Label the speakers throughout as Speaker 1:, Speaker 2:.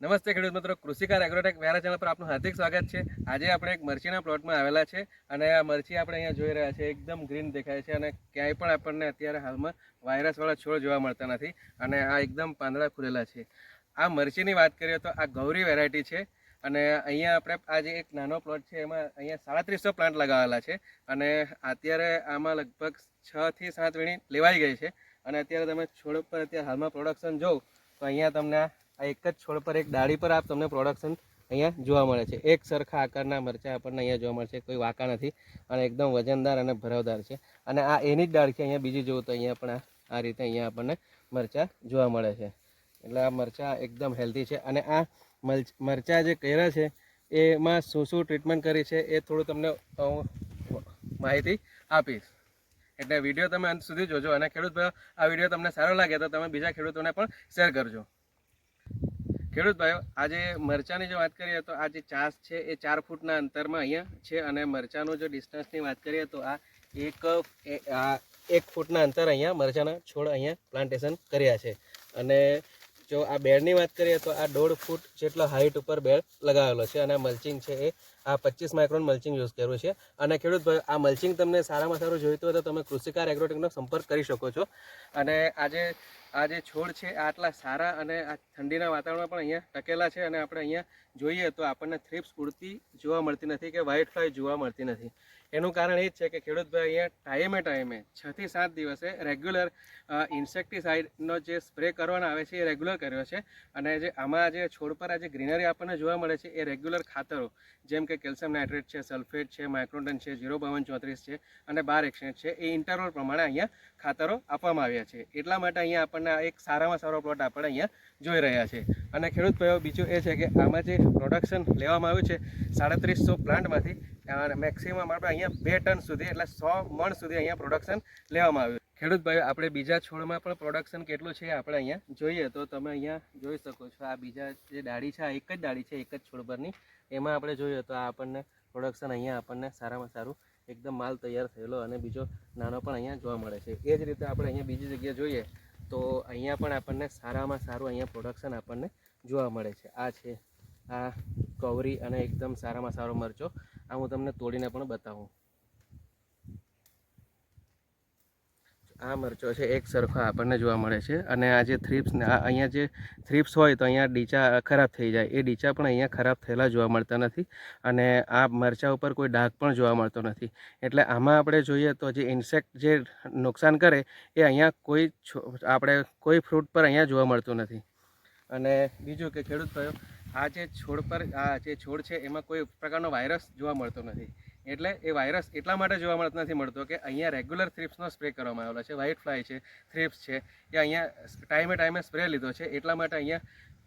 Speaker 1: નમસ્તે ખેડૂત મિત્રો, કૃષિકાર એગ્રોટેક વ્યારા ચેનલ પર આપનું હાર્દિક સ્વાગત છે. આજે આપણે એક મરચીના પ્લોટમાં આવેલા છે અને આ મરચી આપણે અહીંયા જોઈ રહ્યા છે, એકદમ ગ્રીન દેખાય છે અને ક્યાંય પણ આપણને અત્યારે હાલમાં વાયરસવાળા છોડ જોવા મળતા નથી અને આ એકદમ પાંદડા ખુલેલા છે. આ મરચીની વાત કરીએ તો આ ગૌરી વેરાયટી છે અને અહીંયા આપણે આ જે એક નાનો પ્લોટ છે એમાં અહીંયા સાડત્રીસો પ્લાન્ટ લગાવેલા છે અને અત્યારે આમાં લગભગ છથી સાત વીણી લેવાઈ ગઈ છે અને અત્યારે તમે છોડ પર અત્યારે હાલમાં પ્રોડક્શન જોવ તો અહીંયા તમને આ એક જ છોડ પર એક ડાળી પર આપ તમને પ્રોડક્શન અહીંયા જોવા મળે છે. એક સરખા આકારના મરચાં આપણને અહીંયા જોવા મળશે કોઈ વાંકા નથી અને એકદમ વજનદાર અને ભરાવદાર છે. અને આ એની જ ડાળ છે. અહીંયા બીજી જોવું તો અહીંયા પણ આ- રીતે અહીંયા આપણને મરચાં જોવા મળે છે. એટલે આ મરચાં એકદમ હેલ્ધી છે. અને આ મરચ- જે કર્યા છે, એમાં શું શું ટ્રીટમેન્ટ કરી છે એ થોડું તમને હું માહિતી આપીશ. એટલે વીડિયો તમે અંત સુધી જોજો. અને ખેડૂત આ વીડિયો તમને સારો લાગે તો તમે બીજા ખેડૂતોને પણ શેર કરજો. ખેડૂત ભાઈઓ આજે મરચાંની જો વાત કરીએ તો આ જે ચાસ છે એ ચાર ફૂટના અંતરમાં અહીંયા છે અને મરચાંનું જો ડિસ્ટન્સની વાત કરીએ તો આ એક એક ફૂટના અંતર અહીંયા મરચાંના છોડ અહીંયા પ્લાન્ટેશન કર્યા છે. અને જો આ બેડની વાત કરીએ તો આ દોઢ ફૂટ જેટલો હાઈટ ઉપર બેડ લગાવેલો છે અને મલ્ચિંગ છે એ આ પચીસ માઇક્રોન મલ્ચિંગ યુઝ કર્યું છે. અને ખેડૂત ભાઈ આ મલ્ચિંગ તમને સારામાં સારું જોઈતું હોય તો તમે કૃષિકાર એગ્રોટેકનો સંપર્ક કરી શકો છો. અને આજે આ જે છોડ છે આટલા સારા અને આ ઠંડીના વાતાવરણમાં પણ અહીંયા ટકેલા છે અને આપણે અહીંયા જોઈએ તો આપણને થ્રિપ્સ ઉડતી જોવા મળતી નથી કે વ્હાઇટ ફ્લાય જોવા મળતી નથી. એનું કારણ એ જ છે કે ખેડૂતભાઈ અહીંયા ટાઈમે ટાઈમે છ થી સાત દિવસે રેગ્યુલર ઇન્સેક્ટિસાઇડનો જે સ્પ્રે કરવાનો આવે છે એ રેગ્યુલર કર્યો છે. અને જે આમાં જે છોડ પર આ જે ગ્રીનરી આપણને જોવા મળે છે એ રેગ્યુલર ખાતરો, જેમ કે કેલ્શિયમ નાઇટ્રેટ છે, સલ્ફેટ છે, માઇક્રોટન છે ઝીરો બાવન ચોત્રીસ છે અને બાર એક્સેન્ટ છે, એ ઇન્ટરવલ પ્રમાણે અહીંયા ખાતરો આપવામાં આવ્યા છે. એટલા માટે અહીંયા આપણને એક સારામાં સારો પ્લોટ આપણે અહીંયા જોઈ રહ્યા છે. અને ખેડૂત ભાઈઓ બીજું એ છે કે આમાં જે પ્રોડક્શન લેવામાં આવ્યું છે, સાડત્રીસો પ્લાન્ટમાંથી મેક્સિમમ આપણે અહીંયા બે ટન સુધી એટલે સો મણ સુધી અહીંયા પ્રોડક્શન લેવામાં આવ્યું ખેડૂત ભાઈ આપણે બીજા છોડમાં પણ પ્રોડક્શન કેટલું છે આપણે અહીંયા જોઈએ. તો તમે અહીંયા જોઈ શકો છો, આ બીજા જે ડાળી છે, આ એક જ ડાળી છે, એક જ છોડ પરની. એમાં આપણે જોઈએ તો આ આપણને પ્રોડક્શન અહીંયા આપણને સારામાં સારું એકદમ માલ તૈયાર થયેલો અને બીજો નાનો પણ અહીંયા જોવા મળે છે. એ જ રીતે આપણે અહીંયા બીજી જગ્યાએ જોઈએ તો અહીંયા પણ આપણને સારામાં સારું અહીંયા પ્રોડક્શન આપણને જોવા મળે છે. આ છે આ કવરી અને એકદમ સારામાં સારો મરચો આ હું તમને તોડીને પણ બતાવું. આ મરચો છે, એક સરખો આપણને જોવા મળે છે. અને આ જે થ્રીપ્સ અહીંયા જે થ્રીપ્સ હોય તો અહીંયા ડીચા ખરાબ થઈ જાય. એ ડીચા પણ અહીંયા ખરાબ થયેલા જોવા મળતા નથી. અને આ મરચા ઉપર કોઈ ડાઘ પણ જોવા મળતો નથી. એટલે આમાં આપણે જોઈએ તો જે ઇન્સેક્ટ જે નુકસાન કરે, એ અહીંયા કોઈ આપણે કોઈ ફ્રૂટ પર અહીંયા જોવા મળતું નથી. અને બીજું કે ખેડૂત ભાઈઓ આ જે છોડ પર, આ જે છોડ છે, એમાં કોઈ પ્રકારનો વાયરસ જોવા મળતો નથી. એટલે એ વાયરસ એટલા માટે જોવા મળતો નથી મળતો કે અહીંયા રેગ્યુલર થ્રિપ્સનો સ્પ્રે કરવામાં આવેલો છે. વ્હાઇટ ફ્લાય છે થ્રિપ્સ છે, એ અહીંયા ટાઈમે ટાઈમે સ્પ્રે લીધો છે. એટલા માટે અહીંયા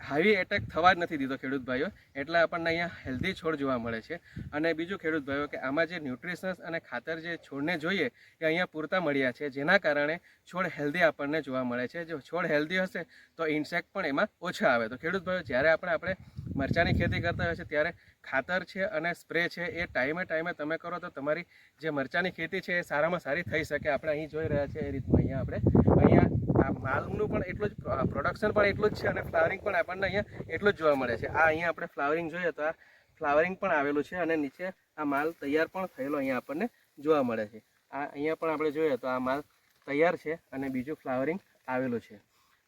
Speaker 1: હાવી એટેક થવા જ નથી દીધો ખેડૂત ભાઈઓ. એટલે આપણને અહીંયા હેલ્ધી છોડ જોવા મળે છે. અને બીજું ખેડૂત ભાઈઓ કે આમાં જે ન્યુટ્રિશન્સ અને ખાતર જે છોડને જોઈએ એ અહીંયા પૂરતા મળ્યા છે. જેના કારણે છોડ હેલ્ધી આપણને જોવા મળે છે. જો છોડ હેલ્ધી હશે તો ઇન્સેક્ટ પણ એમાં ઓછા આવે. તો ખેડૂત ભાઈઓ, જ્યારે આપણે આપણે મરચાંની ખેતી કરતા હોય છે, ત્યારે ખાતર છે અને સ્પ્રે છે, એ ટાઈમે ટાઈમે તમે કરો તો તમારી જે મરચાંની ખેતી છે, એ સારામાં સારી થઈ શકે. આપણે અહીં જોઈ રહ્યા છીએ એ રીતનું અહીંયા આપણે. અહીંયા આ માલનું પણ એટલું જ પ્રોડક્શન પણ એટલું જ છે અને ફ્લાવરિંગ પણ આપણને અહીંયા એટલું જ જોવા મળે છે. આ અહીંયા આપણે ફ્લાવરિંગ જોઈએ તો આ ફ્લાવરિંગ પણ આવેલું છે અને નીચે આ માલ તૈયાર પણ થયેલો અહીંયા આપણને જોવા મળે છે. આ અહીંયા પણ આપણે જોઈએ તો આ માલ તૈયાર છે અને બીજું ફ્લાવરિંગ આવેલું છે.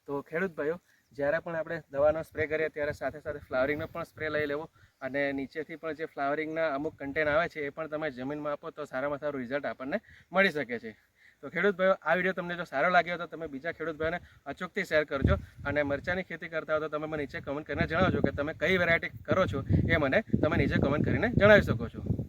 Speaker 1: તો ખેડૂત ભાઈઓ જ્યારે પણ આપણે દવાનો સ્પ્રે કરીએ ત્યારે સાથે સાથે ફ્લાવરિંગનો પણ સ્પ્રે લઈ લેવો. અને નીચેથી પણ જે ફ્લાવરિંગના અમુક કન્ટેન આવે છે એ પણ તમે જમીનમાં આપો તો સારામાં સારું રિઝલ્ટ આપણને મળી શકે છે. તો ખેડૂત ભાઈઓ, આ વીડિયો તમને જો સારો લાગ્યો તો તમે બીજા ખેડૂત ભાઈને અચૂકથી શેર કરજો. અને મરચાંની ખેતી કરતા હો તો તમે મને નીચે કમેન્ટ કરીને જણાવજો કે તમે કઈ વેરાયટી કરો છો એ મને તમે નીચે કમેન્ટ કરીને જણાવી શકો છો.